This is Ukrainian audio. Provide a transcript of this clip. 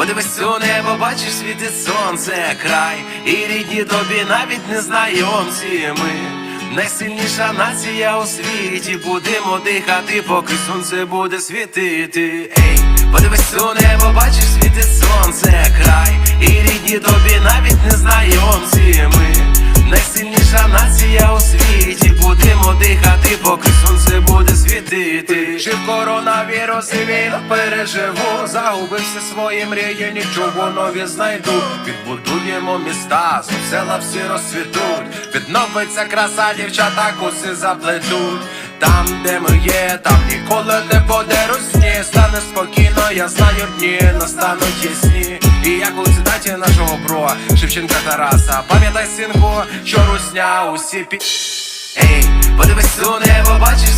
Подивись у небо, бачиш, світить сонце, край, і рідні тобі навіть не знайомці ми. Найсильніша нація у світі, будемо дихати, поки сонце буде світити. Ей, подивись у небо, бачиш, світить сонце, край, і рідні тобі навіть не знайомці ми. Найсильніша нація у світі, будемо дихати, поки Жив коронавірус і війну переживу. Загубився свої мрії, нічого нові знайду. Відбудуємо міста, знов села всі розцвітуть. Відновиться краса, дівчата коси заплетуть. Там, де ми є, там ніколи не буде русні Стане спокійно, я знаю дні, настануть ясні І як у цитаті нашого бро Шевченка Тараса Пам'ятай, синку, що русня усі пі... Ей, подивись у небо, бачиш,